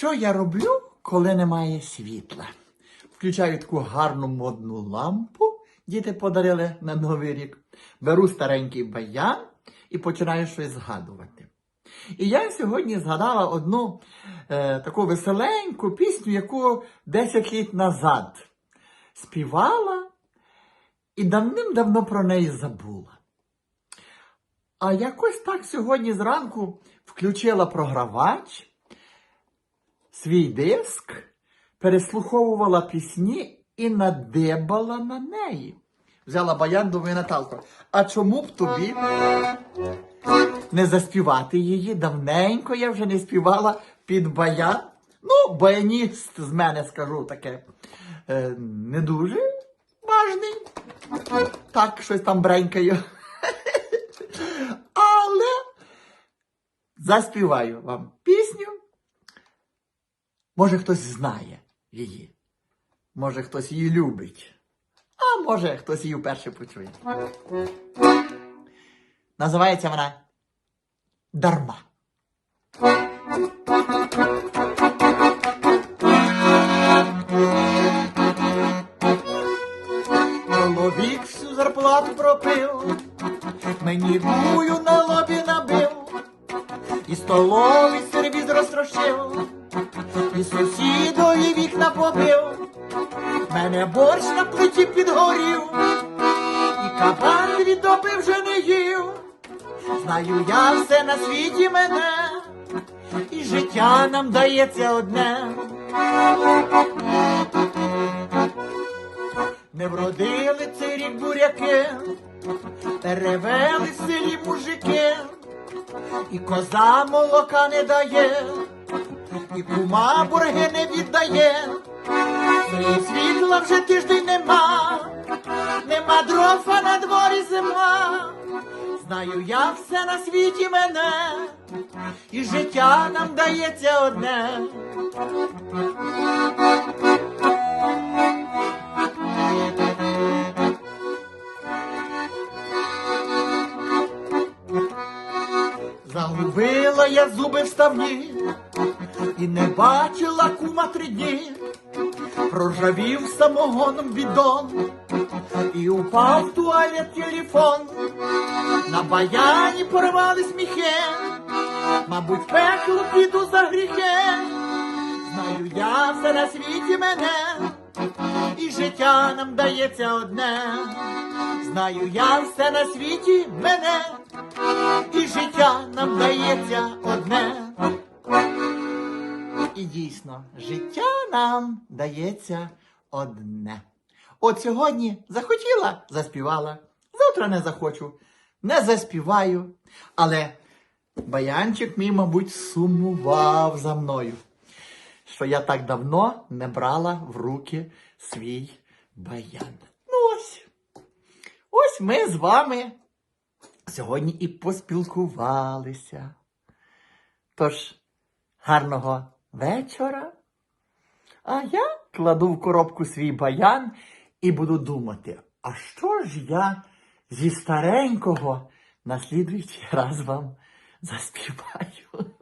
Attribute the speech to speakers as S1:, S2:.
S1: Що я роблю, коли немає світла? Включаю таку гарну модну лампу, діти подарили на Новий рік. Беру старенький баян і починаю щось згадувати. І я сьогодні згадала одну е, таку веселеньку пісню, яку 10 літ назад співала і давним-давно про неї забула. А якось так сьогодні зранку включила програвач, свій диск, переслуховувала пісні і надибала на неї. Взяла баян, думаю, Наталко, а чому б тобі не заспівати її? Давненько я вже не співала під баян. Ну, баяніст з мене скажу таке е, не дуже важний. Так, щось там бренькаю. Але заспіваю вам. Може, хтось знає її. Може, хтось її любить. А може, хтось її вперше почує. Називається вона Дарма. Чоловік всю зарплату пропив, мені бую на лобі набив, і столовий сервіз розтрощив, і сусідові вікна побив, мене борщ на плиті підгорів, і кабан від вже не їв. Знаю я все на світі мене, і життя нам дається одне. Не вродили цей рік буряки, перевели в селі мужики, і коза молока не дає, і кума борги не віддає, світла вже тиждень нема, нема дров, на дворі зима. Знаю я все на світі мене, і життя нам дається одне. Загубила я зуби вставні і не бачила кума три дні. Проржавів самогоном бідон і упав в туалет телефон. На баяні порвали сміхи, мабуть, пекло піду за гріхи. Знаю я все на світі мене, і життя нам дається одне. Знаю я все на світі мене, і життя нам дається дійсно, життя нам дається одне. От сьогодні захотіла, заспівала, завтра не захочу, не заспіваю. Але баянчик мій, мабуть, сумував за мною, що я так давно не брала в руки свій баян. Ну ось. Ось ми з вами сьогодні і поспілкувалися. Тож, гарного вечора. А я кладу в коробку свій баян і буду думати, а що ж я зі старенького на слідуючий раз вам заспіваю?